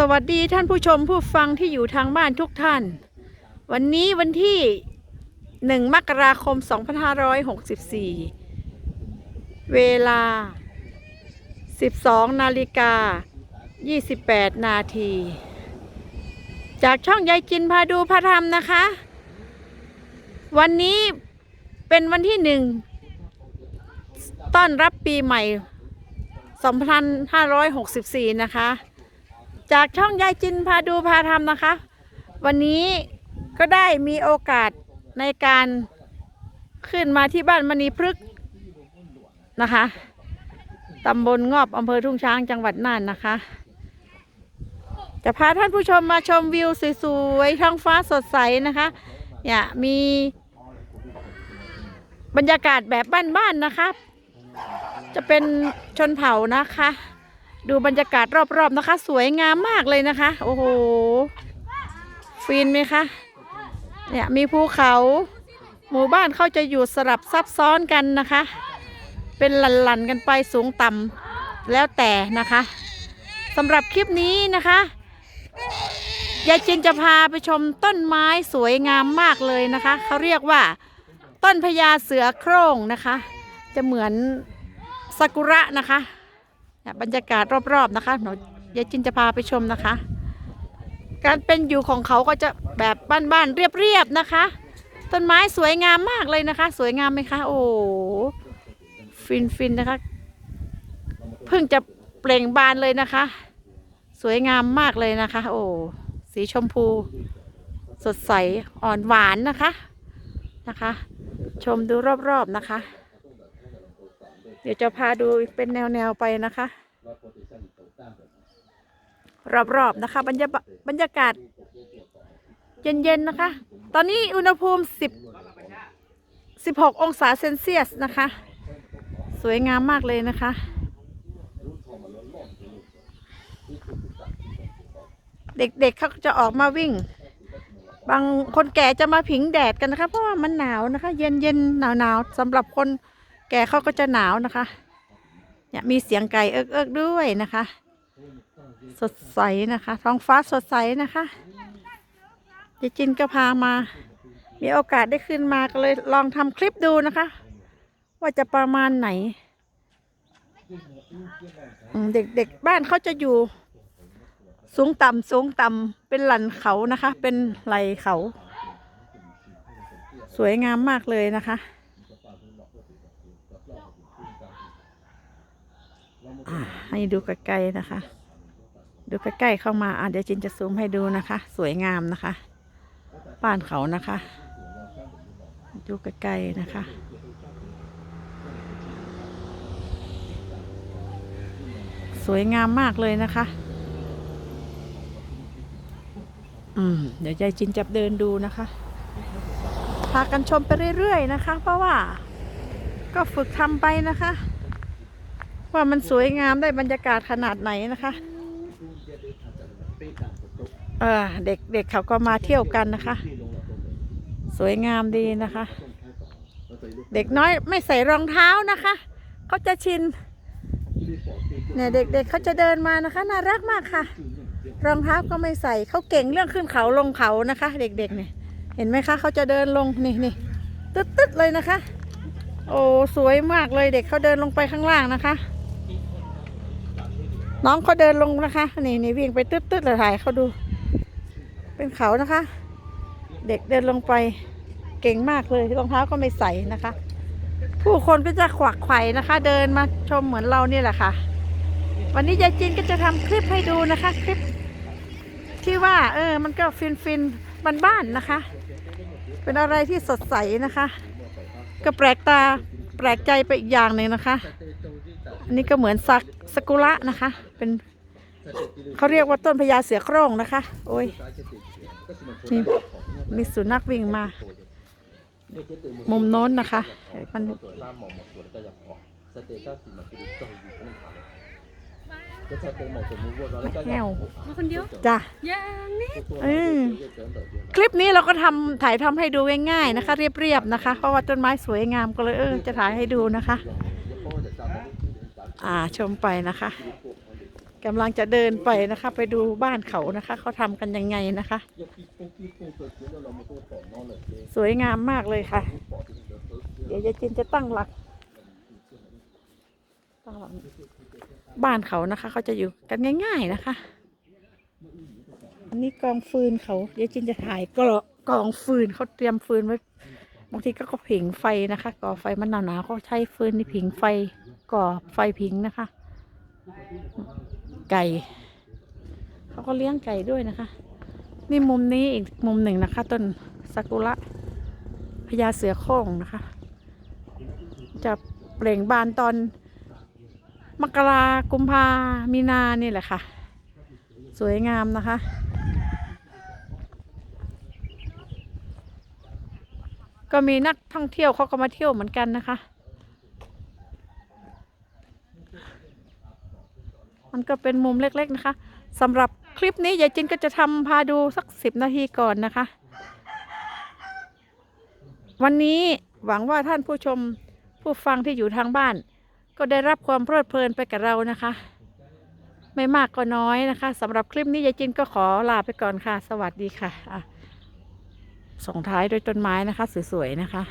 สวัสดีท่านผู้ชมผู้ฟังที่อยู่ทางบ้านทุกท่าน วันนี้วันที่ 1 มกราคม 2564 เวลา 12 นาฬิกา 28 นาที จากช่องยายจินพาดูพระธรรมนะคะ วันนี้เป็นวันที่หนึ่งต้อนรับปีใหม่ 2564 นะคะ จากช่องยายจินพาดูพาทำนะคะ วันนี้ก็ได้มีโอกาสในการขึ้นมาที่บ้านมณีพฤกษ์นะคะตำบลงอบอำเภอทุ่งช้างจังหวัดน่านนะคะ จะพาท่านผู้ชมมาชมวิวสวยๆท้องฟ้าสดใสนะคะเนี่ยมีบรรยากาศแบบบ้านๆนะคะ จะเป็นชนเผ่านะคะ ดูบรรยากาศรอบๆนะคะ สวยงามมากเลยนะคะ โอ้โห ฟินไหมคะ เนี่ยมีภูเขา หมู่บ้านเขาจะอยู่สลับซับซ้อนกันนะคะ เป็นหลั่นๆกันไปสูงต่ำแล้วแต่นะคะสำหรับคลิปนี้นะคะยายจินจะพาไปชมต้นไม้สวยงามมากเลยนะคะ เขาเรียกว่า ต้นพญาเสือโคร่งนะคะ จะเหมือนซากุระนะคะ บรรยากาศรอบๆนะคะหนูยายจินจะพาไปชมนะคะ การเป็นอยู่ของเขาก็จะแบบบ้านๆเรียบๆนะคะ ต้นไม้สวยงามมากเลยนะคะ สวยงามไหมคะ โอ้ฟินๆนะคะเพิ่งจะเปล่งบานเลยนะคะ สวยงามมากเลยนะคะ โอ้สีชมพู สดใสอ่อนหวานนะคะนะคะ ชมดูรอบๆนะคะ ดี๋ยวจะพาดูเป็นแนวๆไปนะคะ รอบๆนะคะ บรรยาบรรยากาศ เย็นๆนะคะ ตอนนี้อุณหภูมิ10 16องศาเซนเซียสนะคะ สวยงามมากเลยนะคะเด็กๆเขาจะออกมาวิ่ง บางคนแก่จะมาผิงแดดกันนะคะ เพราะว่ามันหนาวนะคะ เย็นๆหนาวๆสำหรับคน แกเขาก็จะหนาวนะคะ เนี่ยมีเสียงไก่เอิกเอิกด้วยนะคะ สดใสนะคะ ท้องฟ้าสดใสนะคะยายจินก็พามา มีโอกาสได้ขึ้นมาก็เลยลองทำคลิปดูนะคะ ว่าจะประมาณไหน เด็กๆบ้านเขาจะอยู่ สูงต่ำสูงต่ำเป็นหลันเขานะคะ เป็นไหลเขา สวยงามมากเลยนะคะ อ่า ให้ดูใกล้ๆนะคะ ดูใกล้ๆเข้ามาอะเดี๋ยวจินจะซูมให้ดูนะคะ สวยงามนะคะ บ้านเขานะคะ ดูใกล้ๆนะคะสวยงามมากเลยนะคะ อืม เดี๋ยวยายจินจะเดินดูนะคะ พากันชมไปเรื่อยๆนะคะ เพราะว่า ก็ฝึกทำไปนะคะ ว่ามันสวยงามได้บรรยากาศขนาดไหนนะคะเออเด็กเด็กเขาก็มาเที่ยวกันนะคะ สวยงามดีนะคะ เด็กน้อยไม่ใส่รองเท้านะคะเขาจะชินเนี่ยเด็กๆเขาจะเดินมานะคะ น่ารักมากค่ะ รองเท้าก็ไม่ใส่เขาเก่งเรื่องขึ้นเขาลงเขานะคะ เด็กๆเนี่ยเห็นไหมคะเขาจะเดินลงนี่นี่ตึ๊ดๆเลยนะคะ โอ้สวยมากเลยเด็กเขาเดินลงไปข้างล่างนะคะ น้องเขาเดินลงนะคะ นี่นี่วิ่งไปตึ๊ดๆเลยถ่ายเขาดู เป็นเขานะคะ เด็กเดินลงไปเก่งมากเลยรองเท้าก็ไม่ใส่นะคะ ผู้คนก็จะขวักไข่นะคะ เดินมาชมเหมือนเรานี่แหละค่ะ วันนี้ยายจินก็จะทำคลิปให้ดูนะคะ คลิป ที่ว่า เออ มันก็ฟินฟินๆบ้านนะคะ เป็นอะไรที่สดใสนะคะ ก็แปลกตาแปลกใจไปอีกอย่างหนึ่งนะคะ อันนี้ก็เหมือนสักสกุระนะคะ เป็นเขาเรียกว่าต้นพญาเสือโคร่งนะคะ โอ้ยนี่มีสุนัขวิ่งมา มุมโน้นนะคะ มันแก้วมาคนเดียวจ้ะอย่างนี้เออคลิปนี้เราก็ทำถ่ายทำให้ดูง่ายๆนะคะ เรียบๆนะคะ เพราะว่าต้นไม้สวยงามก็เลยเออจะถ่ายให้ดูนะคะ อ่าชมไปนะคะกำลังจะเดินไปนะคะ ไปดูบ้านเขานะคะ เขาทำกันยังไงนะคะ สวยงามมากเลยค่ะ เดี๋ยวยายจินจะตั้งหลักตั้งหลัก บ้านเขานะคะ เขาจะอยู่กันง่าย ๆนะคะ อันนี้กองฟืนเขายายจินจะถ่ายกรกองฟืนเขาเตรียมฟืนไว้บางทีก็ก็ผิงไฟนะคะก่อไฟมันหนาวๆเขาใช้ฟืนนี่ผิงไฟ ก่อไฟผิงนะคะ ไก่ เขาก็เลี้ยงไก่ด้วยนะคะ นี่มุมนี้อีกมุมหนึ่งนะคะ ต้นซากุระพญาเสือโคร่งนะคะ จะเปล่งบานตอน มกรากุมภามีนานี่แหละค่ะ สวยงามนะคะก็มีนักท่องเที่ยวเขาก็มาเที่ยวเหมือนกันนะคะ มันก็เป็นมุมเล็กๆนะคะสำหรับคลิปนี้ยายจินก็จะทำพาดูสักสิบนาทีก่อนนะคะ วันนี้หวังว่าท่านผู้ชมผู้ฟังที่อยู่ทางบ้าน ก็ได้รับความเพลิดเพลินไปกับเรานะคะ ไม่มากก็น้อยนะคะสำหรับคลิปนี้ยายจินก็ขอลาไปก่อนค่ะ สวัสดีค่ะอะส่งท้ายด้วยต้นไม้นะคะ สวยๆนะคะ